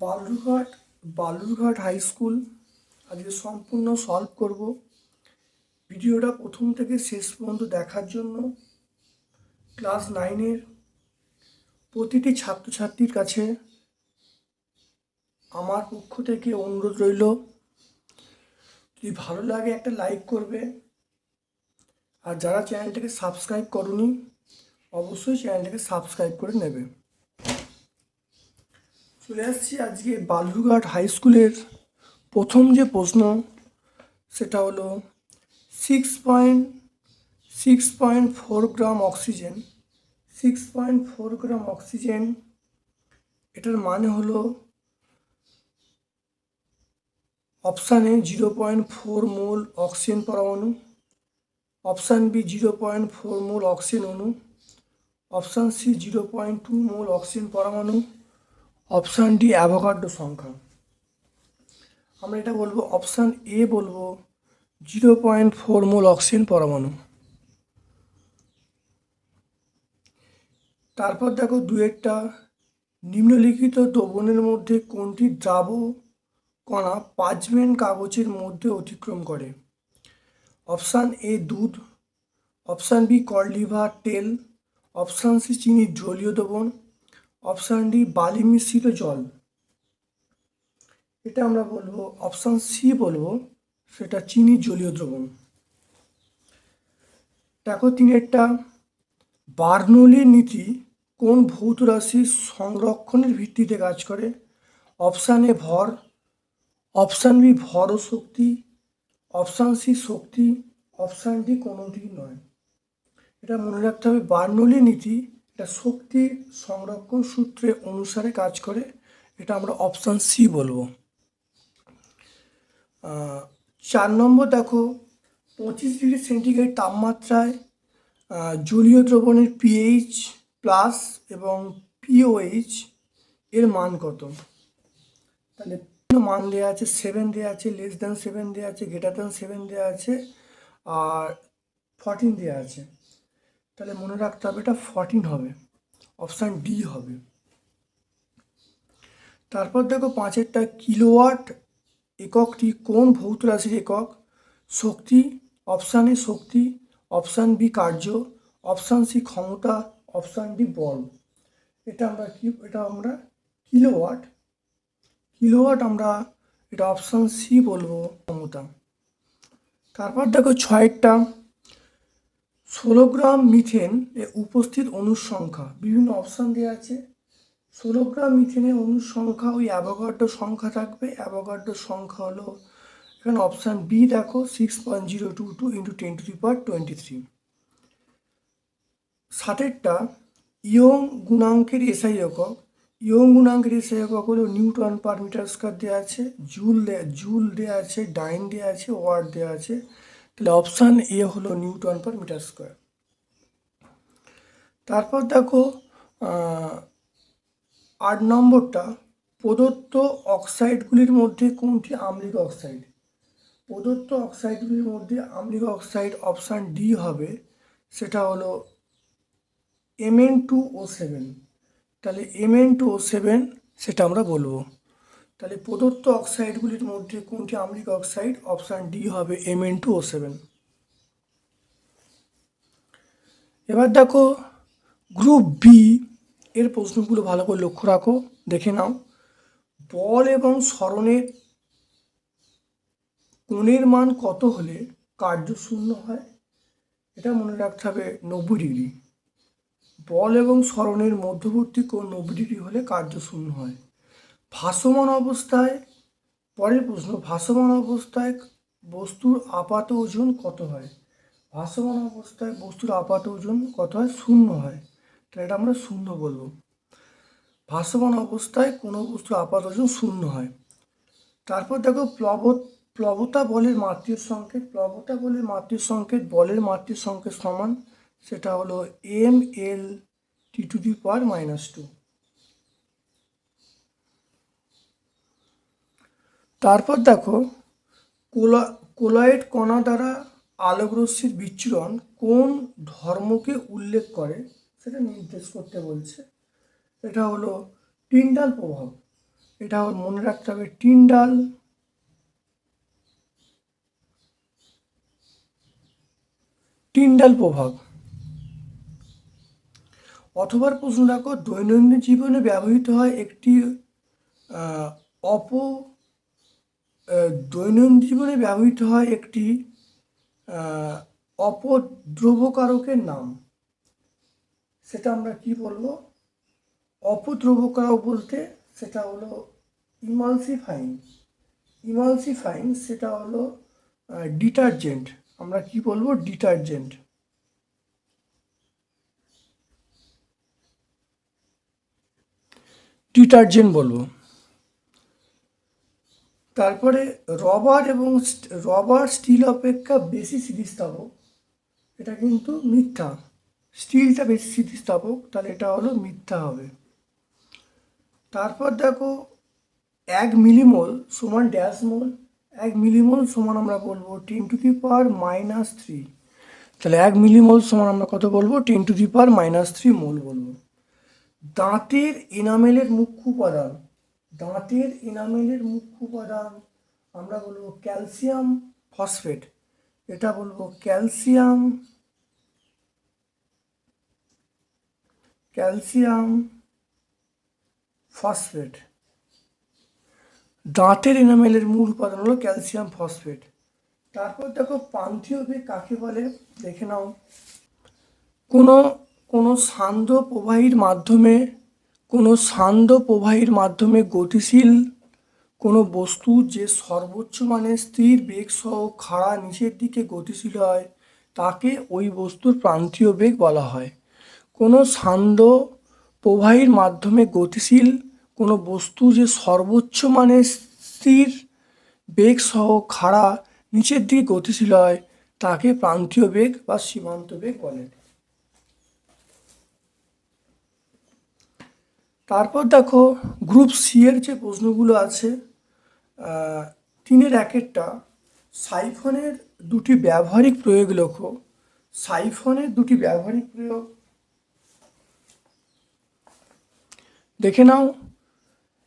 Balurghat Balurghat high school আজকে সম্পূর্ণ solve করব। ভিডিওটা প্রথম থেকে শেষ পর্যন্ত দেখার জন্য ক্লাস নাইনের প্রতিটি ছাত্রছাত্রীর কাছে আমার পক্ষ থেকে অনুরোধ রইল। যদি ভালো লাগে একটা লাইক করবে। আর যারা চ্যানেলটাকে সাবস্ক্রাইব করনি, অবশ্যই চ্যানেলটাকে সাবস্ক্রাইব করে নেবে। চলে আসছি আজকে বালুরঘাট হাই স্কুলের প্রথম যে প্রশ্ন, সেটা হলো six point six point four gram oxygen six point four gram oxygen এটার মানে হলো option A zero point four mole oxygen পরমাণু, option B zero point four mole oxygen অণু, option C zero point two mole oxygen পরমাণু, option D Avogadro সংখ্যা। আমরা এটা বলব, অপশান এ বলব, zero point four mole oxygen পরমাণু। তারপর দেখো দুয়েরটা নিম্নলিখিত দ্রবণের মধ্যে কোনটি দ্রাব কণা পাঁচমেন কাগজের মধ্যে অতিক্রম করে। অপশান এ দুধ, অপশান বি কর্লিভার তেল, অপশান সি চিনির জলীয় দ্রবণ, অপশান ডি বালি মিশ্রিত জল। এটা আমরা বলব, অপশান সি বলব, সেটা চিনি জলীয় দ্রবণ। দেখো তিনেরটা, বার্নৌলির নীতি কোন ভৌত রাশির সংরক্ষণের ভিত্তিতে কাজ করে? অপশান ভর অপশান বি ভর শক্তি অপশান সি শক্তি অপশান ডি কোনোটি নয় এটা মনে রাখতে হবে, বার্নলি নীতি, এটা শক্তি সংরক্ষণ সূত্রে অনুসারে কাজ করে। এটা আমরা অপশান সি বলব। চার নম্বর দেখো, পঁচিশ ডিগ্রি সেন্টিগ্রেড তাপমাত্রায় জলীয় দ্রবণের পিএইচ প্লাস এবং পিওএইচ এর মান কত? তাহলে মান দেওয়া আছে সেভেন দেওয়া আছে লেস দ্যান সেভেন দেওয়া আছে গ্রেটার দ্যান সেভেন দেওয়া আছে, আর ফর্টিন দেওয়া আছে। তাহলে মনে রাখতে হবে এটা ফর্টিন হবে অপশান ডি হবে। তারপর দেখো পাঁচেরটা কিলোওয়াট এককটি কোন ভৌত রাশির একক? শক্তি অপশান এ শক্তি অপশান বি কার্য অপশান সি ক্ষমতা অপশান ডি বল। এটা আমরা কি, এটা আমরা কিলোওয়াট কিলোওয়াট আমরা এটা অপশান সি বলব ক্ষমতা তারপর দেখো ছয়েরটা। ষোলো গ্রাম মিথেন এ উপস্থিত অণুর সংখ্যা বিভিন্ন অপশান দেওয়া আছে। ষোলো গ্রাম মিথেনের অণুর সংখ্যা ওই অ্যাভোগাড্রো সংখ্যা থাকবে। অ্যাভোগাড্রো সংখ্যা হলো এখানে অপশান বি দেখো, six point zero two two into ten to per twenty three. ষাটেরটা Young গুণাঙ্কের এসআই একক ইয়ং গুণাঙ্কের হলো নিউটন পার মিটার স্কোয়ার দেওয়া আছে, জুল দে- জুল দেওয়া আছে, ডাইন দেওয়া আছে ওয়ার্ড দেওয়া আছে। তাহলে অপশান এ হলো নিউটন পার মিটার স্কোয়ার তারপর দেখো আট নম্বরটা, প্রদত্ত অক্সাইডগুলির মধ্যে কোনটি আম্লিক অক্সাইড? প্রদত্ত অক্সাইডগুলির মধ্যে আম্লিক অক্সাইড অপশান ডি হবে, সেটা হলো এমএন টু ও সেভেন। তাহলে এমএন টু ও সেভেন সেটা আমরা বলব। তাহলে প্রদত্ত অক্সাইডগুলির মধ্যে কোনটি আম্লিক অক্সাইড? অপশান ডি হবে এমএন টু ও সেভেন এবার দেখো, গ্রুপ বি এর প্রশ্নগুলো ভালো করে লক্ষ্য রাখো, দেখে নাও। বল এবং স্মরণের কোণের মান কত হলে কার্য শূন্য হয়? এটা মনে রাখতে হবে নব্বই ডিগ্রি। বল এবং স্মরণের মধ্যবর্তী কোণ নব্বই হলে কার্য শূন্য হয়? ভাসমান অবস্থায়, পরের প্রশ্ন, ভাসমান অবস্থায় বস্তুর আপাত ওজন কত হয়? ভাসমান অবস্থায় বস্তুর আপাত ওজন কত হয়? শূন্য হয়। তাহলে এটা আমরা শূন্য বলব। ভাসমান অবস্থায় কোনো বস্তুর আপাত ওজন শূন্য হয়। তারপর দেখো প্লব প্লবতা বলের মাতৃর সংকেত, প্লবতা বলের মাতৃর সংকেত বলের মাতৃর সংকেত সমান সেটা হলো M L T to the power minus two তারপর দেখো, কোলা কোলয়েড কণা দ্বারা আলোকরশ্মির বিচ্ছুরণ কোন ধর্মকে উল্লেখ করে সেটা নির্দেশ করতে বলছে। এটা হলো টিন্ডাল প্রভাব। এটা মনে রাখতে হবে, টিন্ডাল টিন্ডাল প্রভাব। অথবা প্রশ্ন রাখো দৈনন্দিন জীবনে ব্যবহৃত হয় একটি অপ দৈনন্দিন জীবনে ব্যবহৃত হয় একটি অপদ্রবকারকের নাম। সেটা আমরা কি বলব? অপদ্রবকারক বলতে সেটা হলো ইমালসিফাইং। ইমালসিফাইং সেটা হলো ডিটারজেন্ট। আমরা কি বলব? ডিটারজেন্ট। ডিটারজেন্ট বলব। তারপরে রবার এবং রবার স্টিল অপেক্ষা বেশি স্থিতিস্থাপক এটা কিন্তু মিথ্যা। স্টিলটা বেশি স্থিতিস্থাপক তাহলে এটা হলো মিথ্যা হবে। তারপর দেখো, এক মিলিমোল সমান ড্যাশ মোল, এক মিলিমোল সমান আমরা বলব ten to the power minus three. তাহলে এক মিলিমোল সমান আমরা কত বলব? Ten to the power minus three mole বলব। দাঁতের এনামেলের মুখ্য উপাদান, দাঁতের এনামেলের মুখ্য উপাদান, আমরা বলব ক্যালসিয়াম ফসফেট। এটা বলব ক্যালসিয়াম ক্যালসিয়াম ফসফেট। দাঁতের এনামেলের মূল উপাদান হলো ক্যালসিয়াম ফসফেট। তারপর দেখো পান্থীয় কাকে বলে? দেখে নাও। কোনো কোনো সান্দ্র প্রবাহীর মাধ্যমে, কোনো সান্দ্র প্রবাহীর মাধ্যমে গতিশীল কোনো বস্তু যে সর্বোচ্চ মানের স্থির, বেগ সহ খাড়া নিচের দিকে গতিশীল হয়, তাকে ওই বস্তুর প্রান্তীয় বেগ বলা হয়। কোনো সান্দ্র প্রবাহীর মাধ্যমে গতিশীল কোনো বস্তু যে সর্বোচ্চ মানের স্থির, বেগ সহ খাড়া নিচের দিকে গতিশীল হয়, তাকে প্রান্তীয় বেগ বা সীমান্ত বেগ বলে। তারপর দেখো গ্রুপ সি এর যে প্রশ্নগুলো আছে তিনের একেরটা, সাইফনের দুটি ব্যবহারিক প্রয়োগ লক্ষ্য সাইফনের দুটি ব্যবহারিক প্রয়োগ। দেখে নাও,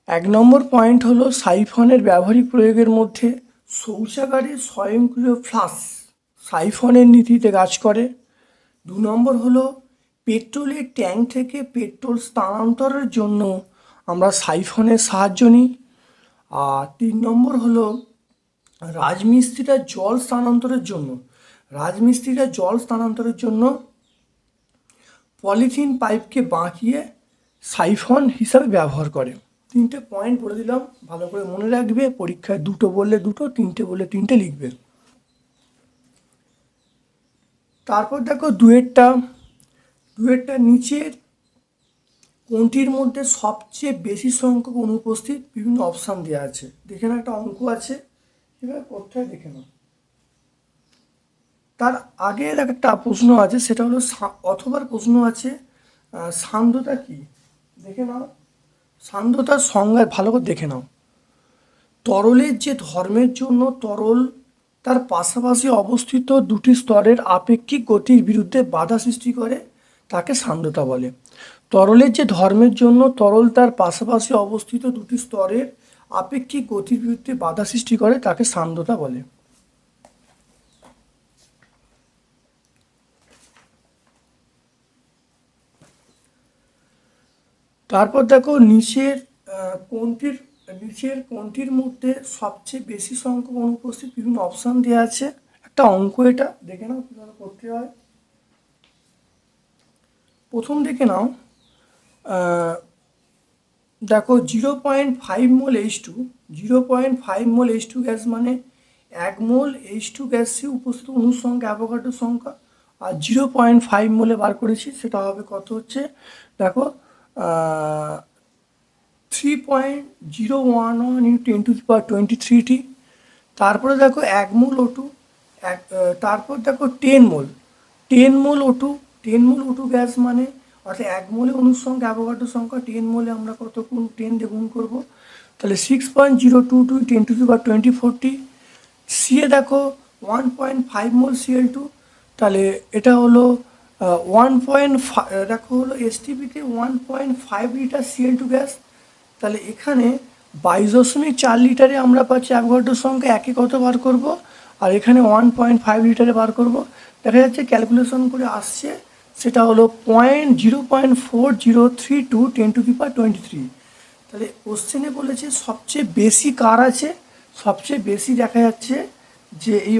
এক নম্বর পয়েন্ট হলো সাইফনের ব্যবহারিক প্রয়োগের মধ্যে শৌচাগারে স্বয়ংক্রিয় ফ্লাশ সাইফনের নীতিতে কাজ করে। দু নম্বর হলো পেট্রোলের ট্যাঙ্ক থেকে পেট্রোল স্থানান্তরের জন্য আমরা সাইফনের সাহায্য নিই। আর তিন নম্বর হলো রাজমিস্ত্রিরা জল স্থানান্তরের জন্য। রাজমিস্ত্রিরা জল স্থানান্তরের জন্য পলিথিন পাইপকে বাঁকিয়ে সাইফন হিসাবে ব্যবহার করে। তিনটে পয়েন্ট বলে দিলাম, ভালো করে মনে রাখবে, পরীক্ষায় দুটো বললে দুটো, তিনটে বললে তিনটে লিখবে। তারপর দেখো দুয়েরটা দুয়েরটা নিচের কোনটির মধ্যে সবচেয়ে বেশি সংখ্যক অনুপস্থিত বিভিন্ন অপশান দেওয়া আছে। দেখে না একটা অঙ্ক আছে। এবার কোথায় দেখে নাও। তার আগের একটা প্রশ্ন আছে, সেটা হলো অথবার প্রশ্ন আছে সান্দ্রতা কি? দেখে নাও। সান্দ্রতার সংজ্ঞায় ভালো করে দেখে নাও। তরলের যে ধর্মের জন্য তরল, তার পাশাপাশি অবস্থিত দুটি স্তরের আপেক্ষিক গতির বিরুদ্ধে বাধা সৃষ্টি করে। তাকে সান্দ্রতা বলে। তরলের যে ধর্মের জন্য তরল তার পাশাপাশি অবস্থিত দুটি স্তরের আপেক্ষিক গতির বিরুদ্ধে বাধা সৃষ্টি করে, তাকে সান্দ্রতা বলে। তারপর দেখো নিচের কোনটির নিচের কোনটির মধ্যে সবচেয়ে বেশি সংখ্যক অনুপস্থিত বিভিন্ন অপশান দেওয়া আছে। একটা অঙ্ক এটা, দেখে নাও কীভাবে করতে হয়। প্রথম দেখে নাও দেখো zero point five mole H two zero point five mole H two gas মানে এক মোল এইচ টু গ্যাসে উপস্থিত অণুর সংখ্যা অ্যাভোগাড্রোর সংখ্যা, আর জিরো পয়েন্ট ফাইভ মোলে বার করেছি, সেটা হবে কত হচ্ছে? দেখো three point zero one one into ten to power twenty thirty তারপরে দেখো এক মোল ও টু এক তারপর দেখো ten mole ten mole O two ten mole O two gas মানে অর্থাৎ এক মোলে অনুর সংখ্যা অ্যাভোগাড্রোর সংখ্যা টেন মোলে আমরা কত কোন টেন দিয়ে গুণ করব। তাহলে six point zero two two ten to power twenty forty CA দেখো one point five mole Cl two তাহলে এটা হলো ওয়ান পয়েন্ট দেখো হলো এসটিপিতে one point five litre Cl two gas তাহলে এখানে বাইশ দশমিক চার লিটারে আমরা পাচ্ছি অ্যাভোগাড্রোর সংখ্যা একই কত বার করব? আর এখানে ওয়ান পয়েন্ট ফাইভ লিটারে বার করব। দেখা যাচ্ছে ক্যালকুলেশন করে আসছে সেটা হলো point zero point four zero three two ten to per twenty three তাহলে কোশ্চেনে বলেছে সবচেয়ে বেশি কার আছে? সবচেয়ে বেশি দেখা যাচ্ছে যে এই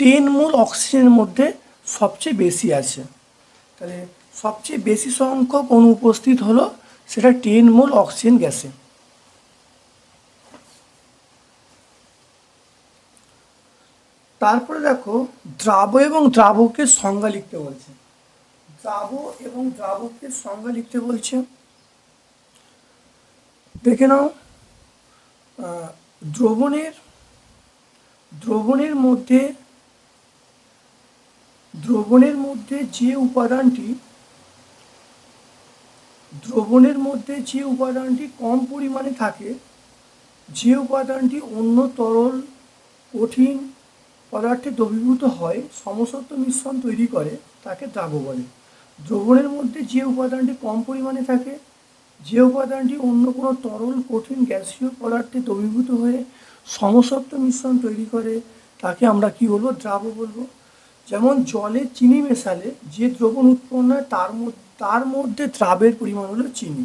টেন মোল অক্সিজেনের মধ্যে সবচেয়ে বেশি আছে। তাহলে সবচেয়ে বেশি সংখ্যক অনুপস্থিত হলো সেটা টেন মোল অক্সিজেন গ্যাসে। তারপরে দেখো, দ্রাব এবং দ্রাবকের সংজ্ঞা লিখতে বলছে। দ্রাব এবং দ্রাবকের সংজ্ঞা লিখতে বলছে। দেখে নাও দ্রবণের দ্রবণের মধ্যে দ্রবণের মধ্যে যে উপাদানটি, দ্রবণের মধ্যে যে উপাদানটি কম পরিমাণে থাকে, যে উপাদানটি অন্য তরল, কঠিন পদার্থে দ্রবীভূত হয়, সমসত্ব মিশ্রণ তৈরি করে, তাকে দ্রাব বলে। দ্রবণের মধ্যে যে উপাদানটি কম পরিমাণে থাকে, যে উপাদানটি অন্য কোনো তরল, কঠিন গ্যাসীয় পদার্থে দ্রবীভূত হয়ে সমসত্ব মিশ্রণ তৈরি করে, তাকে আমরা কি বলব? দ্রাব বলব। যেমন জলে চিনি মেশালে যে দ্রবণ উৎপন্ন হয়, তার মধ্যে তার মধ্যে দ্রাবের পরিমাণ হলো চিনি।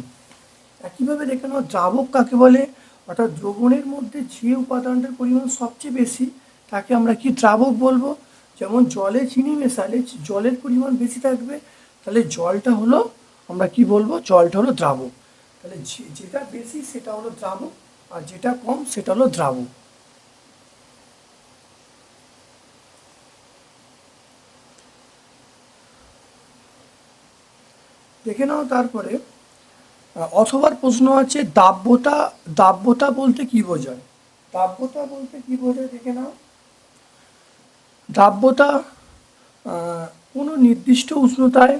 একইভাবে দেখে নাও, দ্রাবক কাকে বলে? অর্থাৎ দ্রবণের মধ্যে যে উপাদানটার পরিমাণ সবচেয়ে বেশি, তাকে আমরা কি দ্রাবক বলব? যেমন জলে চিনি মেশালে জলের পরিমাণ বেশি থাকবে তাহলে জলটা হলো আমরা কি বলব? জলটা হলো দ্রাবক। তাহলে যেটা বেশি সেটা হলো দ্রাবক আর যেটা কম সেটা হলো দ্রাবক। দেখে নাও তারপরে আহ, অথবার প্রশ্ন আছে দাব্যতা দাব্যতা বলতে কি বোঝায়? দাব্যতা বলতে কি বোঝায় দেখে নাও। দাব্যতা কোনো নির্দিষ্ট উষ্ণতায়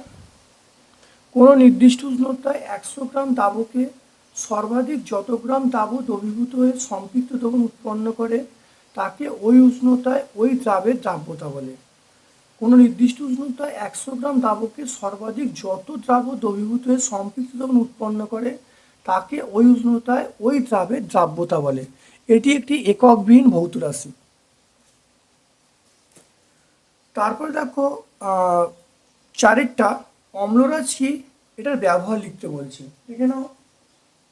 কোনো নির্দিষ্ট উষ্ণতায় একশো গ্রাম দাবকে সর্বাধিক যত গ্রাম দাব দ্রবীভূত হয়ে সম্পৃক্ত দ্রবণ উৎপন্ন করে, তাকে ওই উষ্ণতায় ওই দ্রাবের দ্রাব্যতা বলে। কোনো নির্দিষ্ট উষ্ণতায় একশো গ্রাম দাবকে সর্বাধিক যত দ্রাব দ্রবীভূত হয়ে সম্পৃক্ত দ্রবণ উৎপন্ন করে, তাকে ওই উষ্ণতায় ওই দ্রাবের দ্রাব্যতা বলে। এটি একটি এককবিহীন ভৌত রাশি। তারপরে দেখো চারেরটা অম্লরাজ কি? এটার ব্যবহার লিখতে বলছে। দেখে নাও।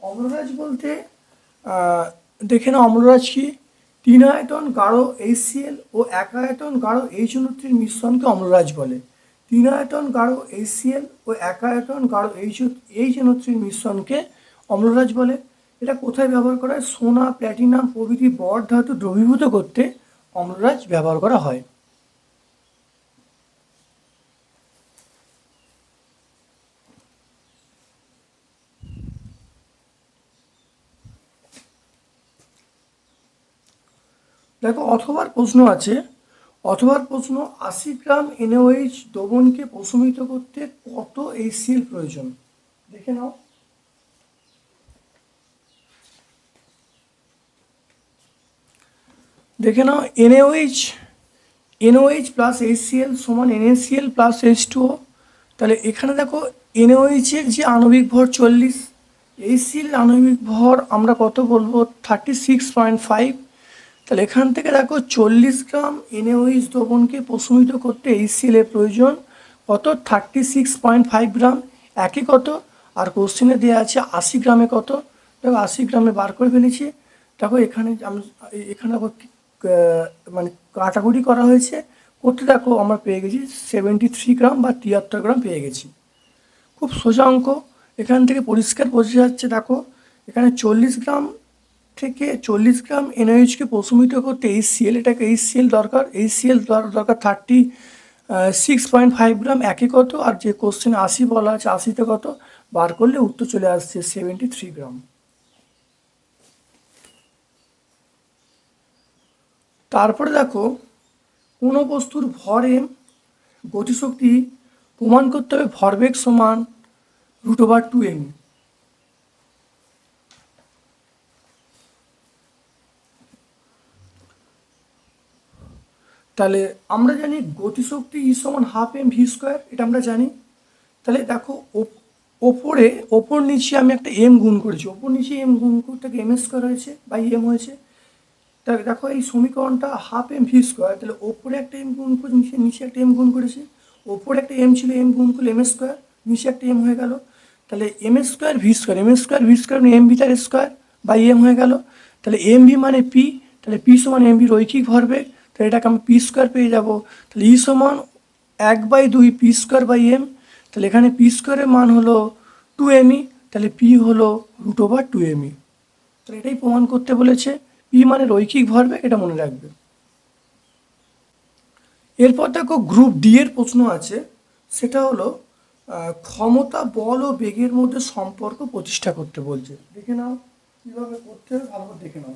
অম্লরাজ বলতে দেখে নাও অম্লরাজ কি? তিন আয়তন গাঢ় এইচসিএল ও এক আয়তন গাঢ় এইচ অনুত্রীর মিশ্রণকে অম্লরাজ বলে। তিন আয়তন গাঢ় এইচসিএল ও এক আয়তন গাঢ় এইচ এইচ অনুত্রীর মিশ্রণকে অম্লরাজ বলে। এটা কোথায় ব্যবহার করা হয়? সোনা, প্ল্যাটিনাম প্রভৃতি বর ধাতু দ্রবীভূত করতে অম্লরাজ ব্যবহার করা হয়। দেখো, অথবার প্রশ্ন আছে, অথবার প্রশ্ন, আশি গ্রাম এনওএইচ দ্রবণকে প্রশমিত করতে কত এইচসিএল প্রয়োজন? দেখে নাও। দেখে নাও, এনওএইচ এনওএইচ প্লাস এইচসিএল সমান NaCl plus H two O তাহলে এখানে দেখো এনওএইচের যে আণবিক ভর চল্লিশ এইচসিএল আণবিক ভর আমরা কত বলব? থার্টি সিক্স পয়েন্ট ফাইভ তাহলে এখান থেকে দেখো চল্লিশ গ্রাম এনওইচ দ্রবণকে প্রশমিত করতে এইচসিএল এর প্রয়োজন। কত? Thirty six point five gram. একই কত? আর কোশ্চেনে দেওয়া আছে আশি গ্রামে কত? দেখো আশি গ্রামে বার করে ফেলেছি। দেখো এখানে আমি, এখানে দেখো মানে কাটাকুটি করা হয়েছে। করতে দেখো আমরা পেয়ে গেছি সেভেন্টি থ্রি গ্রাম বা তিয়াত্তর গ্রাম পেয়ে গেছি। খুব সোজা অঙ্ক। এখান থেকে পরিষ্কার বোঝা যাচ্ছে, দেখো। এখানে চল্লিশ গ্রাম থেকে চল্লিশ গ্রাম এনওএইচকে প্রশমিত করতে এইচ সিএল এটাকে এইচ সিএল দরকার। এইচ সিএল দরকার thirty six point five gram একই কত, আর যে কোশ্চেন আশি বলা আছে, আশিতে কত, বার করলে উত্তর চলে আসছে সেভেন্টি থ্রি গ্রাম। তারপরে দেখো, কোনো বস্তুর ভরে গতিশক্তি প্রমাণ করতে হবে ভরবেগ সমান রুট ওভার টু এম তাহলে আমরা জানি গতিশক্তি ই সমান হাফ এম ভি স্কোয়ার, এটা আমরা জানি। তাহলে দেখো, ওপ- ওপরে, ওপর নিচে আমি একটা এম গুণ করেছি। ওপর নিচে এম গুণ করতে এম স্কোয়ার হয়েছে, বাই এম হয়েছে। তাহলে দেখো, এই সমীকরণটা হাফ এম ভি স্কোয়ার, তাহলে ওপরে একটা এম গুণ করে, নিচে নিচে একটা এম গুণ করেছে। ওপরে একটা এম ছিল এম গুণ করলে এম স্কোয়ার, নিচে একটা এম হয়ে গেল। তাহলে M square V square M square V square M V তার স্কোয়ার, বাই এম হয়ে গেল। তাহলে এম ভি মানে পি তাহলে পি সমান এম ভি রৈখিক ভরবেগ তাহলে এটাকে আমি পি স্কোয়ার পেয়ে যাব। তাহলে ই সমান এক বাই দুই পি স্কোয়ার বাই এম। তাহলে এখানে পি স্কোয়ারের মান হলো টু এমই তাহলে পি হলো রুট ওভার টু এমই তাহলে এটাই প্রমাণ করতে বলেছে। পি মানে রৈখিক ভরবেগ এটা মনে রাখবে। এরপর দেখো গ্রুপ ডি এর প্রশ্ন আছে। সেটা হলো ক্ষমতা, বল ও বেগের মধ্যে সম্পর্ক প্রতিষ্ঠা করতে বলছে। দেখে নাও, কীভাবে করতে হবে ভালো করে দেখে নাও।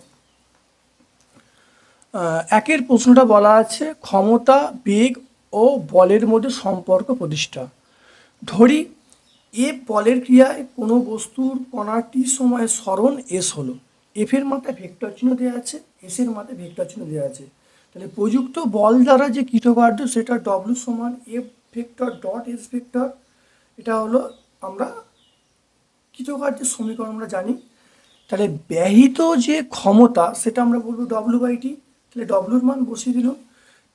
একের প্রশ্নটা বলা আছে, ক্ষমতা, বেগ ও বলের মধ্যে সম্পর্ক প্রতিষ্ঠা। ধরি, এ বলের ক্রিয়ায় কোনো বস্তুর কণাটি সময় স্মরণ এস হলো। এফের মাথায় ভেক্টর চিহ্ন দেওয়া আছে এসের মাথায় ভেক্টর চিহ্ন দেওয়া আছে। তাহলে প্রযুক্ত বল দ্বারা যে কৃতকার্য সেটা ডব্লু সমান F vector dot S vector. এটা হলো আমরা কৃতকার্যের সমীকরণ, আমরা জানি। তাহলে ব্যহিত যে ক্ষমতা, সেটা আমরা বলব ডব্লু বাই টি তাহলে ডব্লুর মান বসিয়ে দিলাম।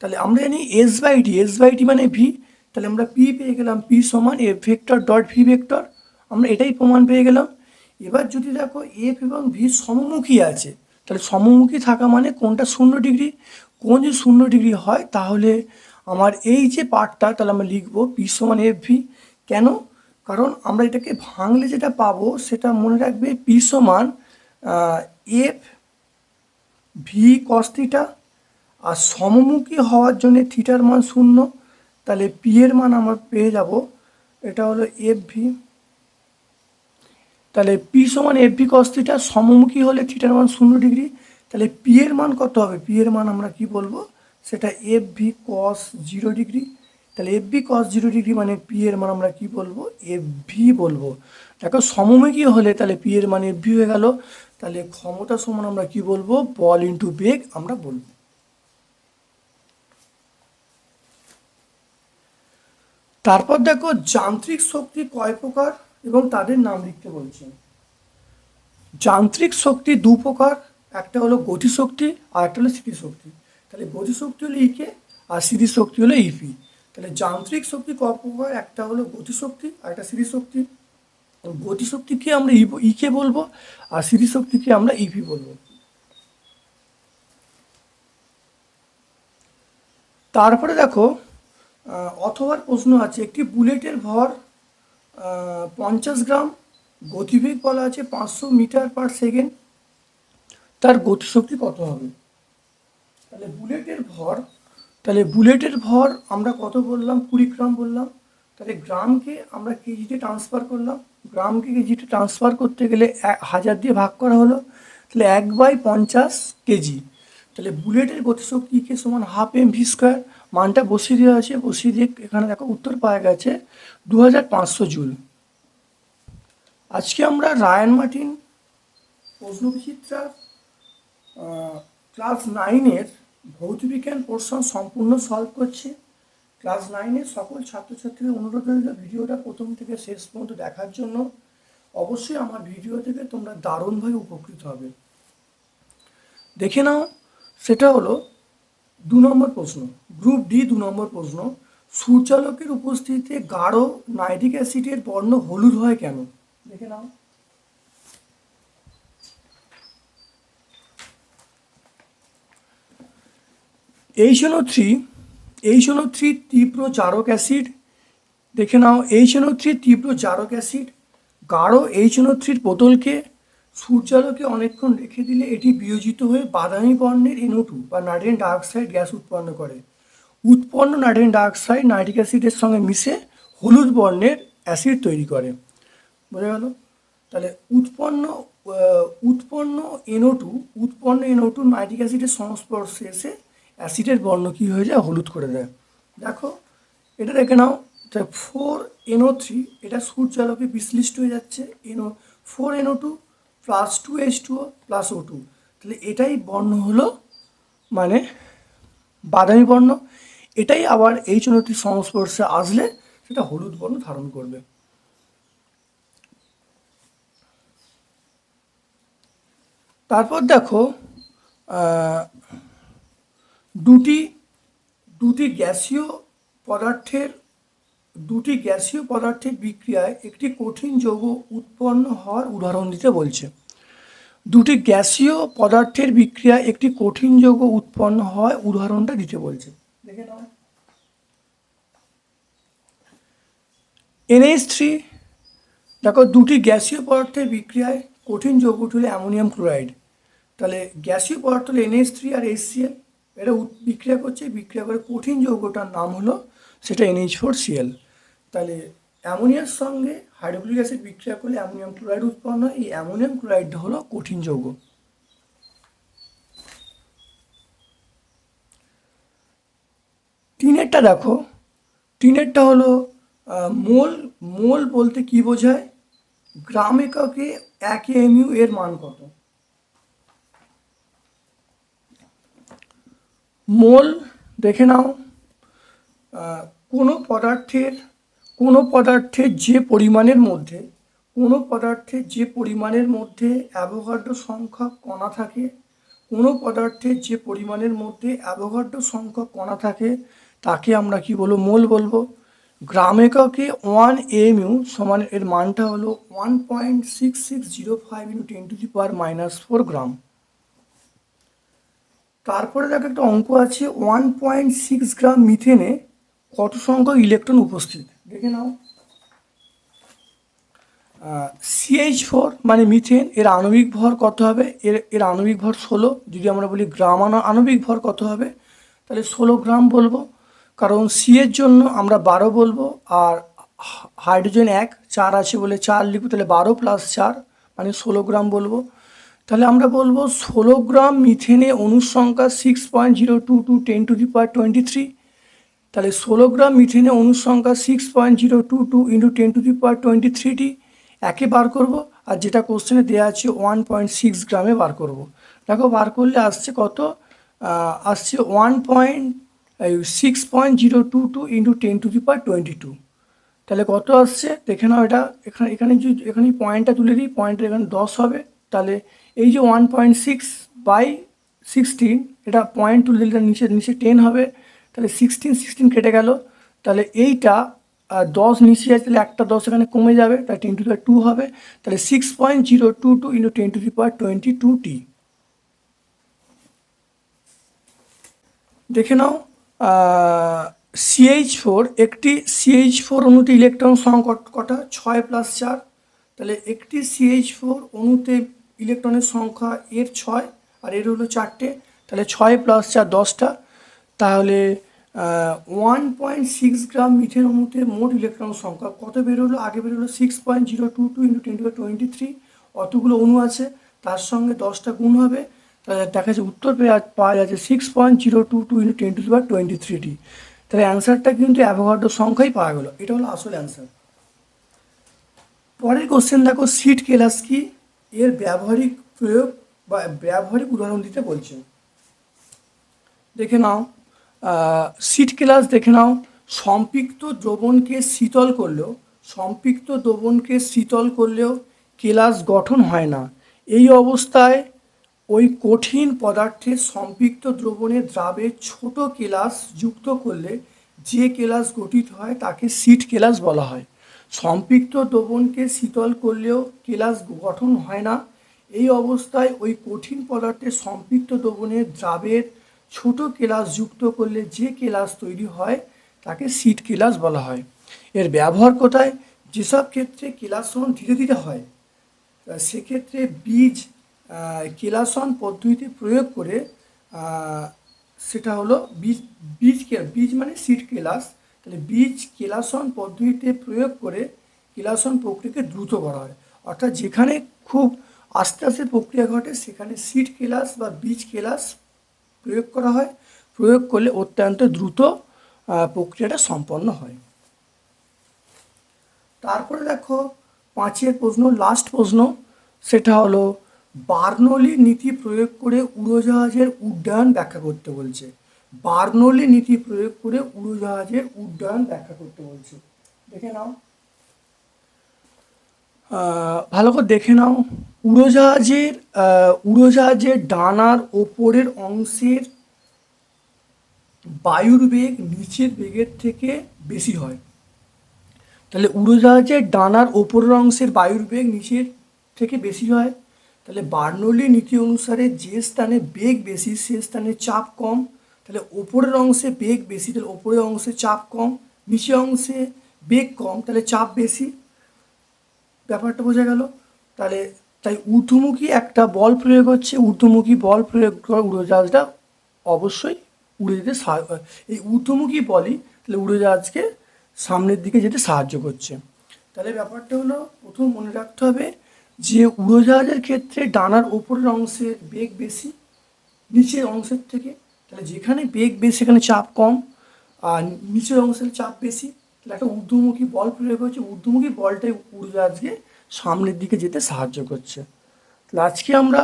তাহলে আমরা জানি S by T S by T মানে ভি তাহলে আমরা পি পেয়ে গেলাম পি সমান F vector dot V vector আমরা এটাই প্রমাণ পেয়ে গেলাম। এবার যদি দেখো এফ এবং ভি সমমুখী আছে, তাহলে সমমুখী থাকা মানে কোনটা শূন্য ডিগ্রি? কোন যে শূন্য ডিগ্রি হয়, তাহলে আমার এই যে পার্টটা, তাহলে আমরা লিখব পি সমান এফ ভি কেন? কারণ আমরা এটাকে ভাঙলে যেটা পাবো, সেটা মনে রাখবে পি সমান এফ ভি কস থিটা আর সমমুখী হওয়ার জন্য থিটার মান শূন্য, তাহলে পি এর মান আমরা পেয়ে যাব, এটা হলো এফ ভি তাহলে পি সমান এফ ভি কস থিটা সমমুখী হলে থিটার মান শূন্য ডিগ্রি, তাহলে পি এর মান কত হবে? পি এর মান আমরা কি বলব? সেটা F V cos zero degree. তাহলে F V cos zero degree মানে পি এর মান আমরা কি বলব? এফ ভি বলব। দেখো, সমমুখী হলে তাহলে পি এর মান এফ ভি হয়ে গেল। তাহলে ক্ষমতা সমান আমরা কি বলব? বল ইন্টু বেগ আমরা বলব। তারপর দেখো, যান্ত্রিক শক্তি কয় প্রকার এবং তাদের নাম লিখতে বলছে। যান্ত্রিক শক্তি দু প্রকার, একটা হলো গতিশক্তি আর একটা হলো স্মৃতিশক্তি তাহলে গতিশক্তি হলো ইকে আর স্মৃতিশক্তি হলো ইপি তাহলে যান্ত্রিক শক্তি ক প্রকার, একটা হলো গতিশক্তি আর একটা স্মৃতিশক্তি গতিশক্তিকে আমরা ইকে বলব, আর স্মৃতিশক্তিকে আমরা ইপি বলব। তারপরে দেখো অথবার প্রশ্ন আছে, একটি বুলেটের ভর পঞ্চাশ গ্রাম, গতিবেগ বলা আছে পাঁচশো মিটার পার সেকেন্ড, তার গতিশক্তি কত হবে? তাহলে বুলেটের ভর, তাহলে বুলেটের ভর আমরা কত বললাম? কুড়ি গ্রাম বললাম। তাহলে গ্রামকে আমরা কেজিতে ট্রান্সফার করলাম। গ্রামকে কেজিতে ট্রান্সফার করতে গেলে হাজার দিয়ে ভাগ করা হলো, তাহলে এক বাই পঞ্চাশ কেজি। তাহলে বুলেটের গতিশক্তিকে সমান হাফ এম ভি স্কোয়ার? মানটা বসিয়ে দেওয়া আছে, বসিয়ে দিয়ে এখানে দেখো উত্তর পাওয়া গেছে দু হাজার পাঁচশো জুল। আজকে আমরা রায়ান মার্টিন প্রশ্নবিচিত্রা ক্লাস নাইনের ভৌতবিজ্ঞান পোর্শন সম্পূর্ণ সলভ করছি। ক্লাস নাইনের সকল ছাত্রছাত্রীদের অনুরোধ রইল ভিডিওটা প্রথম থেকে শেষ পর্যন্ত দেখার জন্য। অবশ্যই আমার ভিডিও থেকে তোমরা দারুণভাবে উপকৃত হবে। দেখে নাও, সেটা হলো দু নম্বর প্রশ্ন, গ্রুপ ডি দু নম্বর প্রশ্ন, সূর্যালোকের উপস্থিতিতে গাঢ় নাইট্রিক অ্যাসিডের বর্ণ হলুদ হয় কেন? দেখে নাও। এইচএনও থ্রি এইচএনও থ্রি তীব্র জারক অ্যাসিড দেখে নাও এইচএনও থ্রি তীব্র জারক অ্যাসিড গাঢ় এইচএনও থ্রির বোতলকে সূর্যালোকে অনেকক্ষণ রেখে দিলে এটি বিয়োজিত হয়ে বাদামি বর্ণের এনও টু বা নাইট্রেন ডাইঅক্সাইড গ্যাস উৎপন্ন করে। উৎপন্ন নাইট্রেন ডাইঅক্সাইড নাইট্রিক অ্যাসিডের সঙ্গে মিশে হলুদ বর্ণের অ্যাসিড তৈরি করে। বোঝা গেল? তাহলে উৎপন্ন উৎপন্ন এনও টু উৎপন্ন এনও টু নাইট্রিক অ্যাসিডের সংস্পর্শে এসে অ্যাসিডের বর্ণ কী হয়ে যায়? হলুদ করে দেয়। দেখো, এটা দেখে নাও। ফোর এনও থ্রি এটা সূর্যালোকে বিশ্লিষ্ট হয়ে যাচ্ছে। NO four NO two plus two H two plus O two তাহলে এটাই বর্ণ হলো মানে বাদামি বর্ণ। এটাই আবার এইচ অনুটির সংস্পর্শে আসলে সেটা হলুদ বর্ণ ধারণ করবে। তারপর দেখো দুটি দুটি গ্যাসীয় পদার্থের, দুটি গ্যাসীয় পদার্থের বিক্রিয়ায় একটি কঠিন যৌগ উৎপন্ন হওয়ার উদাহরণ দিতে বলছে। দুটি গ্যাসীয় পদার্থের বিক্রিয়ায় একটি কঠিন যৌগ উৎপন্ন হয় উদাহরণটা দিতে বলছে। দেখে নাও। এনএইচ থ্রি, দেখো, দুটি গ্যাসীয় পদার্থের বিক্রিয়ায় কঠিন যৌগটি হলো অ্যামোনিয়াম ক্লোরাইড। তাহলে গ্যাসীয় পদার্থ হলো এনএইচ থ্রি আর এইচসিএল এটা বিক্রিয়া করছে, বিক্রিয়া করে কঠিন যৌগটার নাম হলো সেটা এনএইচ ফোর সিএল তাহলে অ্যামোনিয়ার সঙ্গে হাইড্রোক্লোরিক অ্যাসিড বিক্রিয়া করলে অ্যামোনিয়াম ক্লোরাইড উৎপন্ন হয়, এই অ্যামোনিয়াম ক্লোরাইডটা হলো কঠিন যৌগ। টিনেরটা দেখো টিনেরটা হলো মোল মোল বলতে কি বোঝায়? গ্রাম এককে এক এমইউ এর মান কত? মোল দেখে নাও। কোনো পদার্থের কোনো পদার্থের যে পরিমাণের মধ্যে, কোনো পদার্থের যে পরিমাণের মধ্যে অ্যাভোগাড্রো সংখ্যক কণা থাকে, কোনো পদার্থের যে পরিমাণের মধ্যে অ্যাভোগাড্রো সংখ্যক কণা থাকে, তাকে আমরা কি বলব? মোল বলব। গ্রাম এককে ওয়ান এম ইউ সমান এর মানটা হলো one point six six zero five into ten to the power minus four gram. তারপরে দেখো একটা অঙ্ক আছে ওয়ান পয়েন্ট সিক্স গ্রাম মিথেনে কত সংখ্যক ইলেকট্রন উপস্থিত? দেখে নাও। সিএইচ ফোর মানে মিথেন এর আণবিক ভর কত হবে? এর এর আণবিক ভর ষোলো। যদি আমরা বলি গ্রাম আণ- আণবিক ভর কত হবে? তাহলে ষোলো গ্রাম বলব। কারণ সি এর জন্য আমরা বারো বলব আর হাইড্রোজেন এক, চার আছে বলে চার লিখব, তাহলে বারো প্লাস চার মানে ষোলো গ্রাম বলব। তাহলে আমরা বলব ষোলো গ্রাম মিথেনে অনুর সংখ্যা six point zero two two ten to the power twenty three তাহলে ষোলো গ্রাম মিথেনে অনুর সংখ্যা six point zero two two into ten to the power twenty thirty একে বার করব, আর যেটা কোশ্চেনে দেওয়া আছে ওয়ান পয়েন্ট সিক্স গ্রামে বার করব। দেখো বার করলে আসছে কত? আসছে one point six point zero two two into ten to the power twenty two তাহলে কত আসছে? দেখে নাও এটা, এখানে এখানে যদি এখানে পয়েন্টটা তুলে দিই পয়েন্টটা এখানে দশ হবে। তাহলে এই যে one point six by sixteen এটা পয়েন্ট টু দিলে নিচে নিচে টেন হবে, তাহলে সিক্সটিন সিক্সটিন কেটে গেল, তাহলে এইটা দশ নিচে আছে, তাহলে একটা দশ এখানে কমে যাবে, তাহলে টেন টু টু হবে, তাহলে six point zero two two into ten to the power twenty two টি দেখে নাও সিএইচ ফোর একটি সিএইচ ফোর অণুতে ইলেকট্রন সংখ্যা কটা? ছয় প্লাস চার, তাহলে একটি সিএইচ ফোর অণুতে ইলেকট্রনের সংখ্যা এর ছয় আর এর হলো চারটে, তাহলে ছয় প্লাস চার দশটা, তাহলে one point six gram methane অণুতে মোট ইলেকট্রন সংখ্যা কত বেরোলো? আগে বেরোলো six point zero two two into ten to twenty three অতগুলো অণু আছে, তার সঙ্গে দশটা গুণ হবে, তাহলে দেখা যাচ্ছে উত্তর পাওয়া যাচ্ছে six point zero two two into ten to twenty thirty তাহলে অ্যান্সারটা কিন্তু অ্যাভোগাড্রো সংখ্যাই পাওয়া গেলো, এটা হলো আসল অ্যান্সার পরের কোশ্চেন দেখো সিট কেলাস কি? এর ব্যবহারিক প্রয়োগ বা ব্যবহারিক উদাহরণ দিতে বলছে দেখে নাও সিট ক্লাস দেখে নাও। সম্পৃক্ত দ্রবণকে শীতল করলেও, সম্পৃক্ত দ্রবণকে শীতল করলেও কেলাস গঠন হয় না। এই অবস্থায় ওই কঠিন পদার্থে সম্পৃক্ত দ্রবণের দ্রাবে ছোট কেলাস যুক্ত করলে যে কেলাস গঠিত হয় তাকে সিট কেলাস বলা হয়। সম্পৃক্ত দ্রবণকে শীতল করলেও কেলাস গঠন হয় না। এই অবস্থায় ওই কঠিন পদার্থে সম্পৃক্ত দ্রবণের দ্রাবের ছোট কেলাস যুক্ত করলে যে কেলাস তৈরি হয়, তাকে সিট কেলাস বলা হয়। এর ব্যবহার কোথায়? যেসব ক্ষেত্রে কেলাসন ধীরে ধীরে হয় সেক্ষেত্রে বীজ কেলাসন পদ্ধতিতে প্রয়োগ করে সেটা হলো বীজ বীজ বীজ মানে সিড কেলাস। তাহলে বীজ কেলাসন পদ্ধতিতে প্রয়োগ করে কেলাসন প্রক্রিয়াকে দ্রুত করা হয়। অর্থাৎ যেখানে খুব আস্তে আস্তে প্রক্রিয়া ঘটে, সেখানে সিড কেলাস বা বীজ কেলাস প্রয়োগ করা হয়। প্রয়োগ করলে অত্যন্ত দ্রুত প্রক্রিয়াটা সম্পন্ন হয়। তারপরে দেখো, পাঁচের প্রশ্ন লাস্ট প্রশ্ন। সেটা হলো বার্নৌলির নীতি প্রয়োগ করে উড়োজাহাজের উড্ডয়ন ব্যাখ্যা করতে বলছে। বার্নৌলি নীতি প্রয়োগ করে উড়োজাহাজের উড্ডয়ন ব্যাখ্যা করতে বলছে। দেখে নাও। ভালো করে দেখে নাও। উড়োজাহাজের উড়োজাহাজের ডানার ওপরের অংশের বায়ুর বেগ নিচের বেগের থেকে বেশি হয়। তাহলে উড়োজাহাজের ডানার ওপরের অংশের বায়ুর বেগ নিচের থেকে বেশি হয়। তাহলে বার্নৌলি নীতি অনুসারে যে স্থানে বেগ বেশি, সে স্থানে চাপ কম। তাহলে ওপরের অংশে বেগ বেশি, তাহলে ওপরের অংশে চাপ কম, নিচের অংশে বেগ কম, তাহলে চাপ বেশি। ব্যাপারটা বোঝা গেল? তাহলে, তাই ঊর্ধ্বমুখী একটা বল প্রয়োগ হচ্ছে, ঊর্ধ্বমুখী বল প্রয়োগ করে উড়োজাহাজটা অবশ্যই উড়ে যেতে সাহা- এই ঊর্ধ্বমুখী বলই তাহলে উড়োজাহাজকে সামনের দিকে যেতে সাহায্য করছে। তাহলে ব্যাপারটা হলো, প্রথম মনে রাখতে হবে যে উড়োজাহাজের ক্ষেত্রে ডানার ওপরের অংশের বেগ বেশি, নিচের অংশের থেকে তাহলে যেখানে বেগ বেশি, সেখানে চাপ কম, আর নিচের অংশের চাপ বেশি। তাহলে একটা ঊর্ধ্বমুখী বল প্রয়োগ হচ্ছে। ঊর্ধ্বমুখী বলটাই উড়োজাহাজকে সামনের দিকে যেতে সাহায্য করছে। তাহলে আজকে আমরা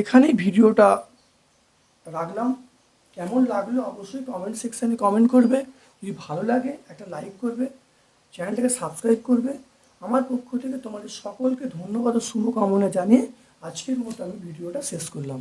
এখানেই ভিডিওটা রাখলাম। কেমন লাগল অবশ্যই কমেন্ট সেকশানে কমেন্ট করবে। যদি ভালো লাগে, একটা লাইক করবে। চ্যানেলটাকে সাবস্ক্রাইব করবে। আমার পক্ষ থেকে তোমাদের সকলকে ধন্যবাদ ও শুভকামনা জানিয়ে আজকের মতো আমি ভিডিওটা শেষ করলাম।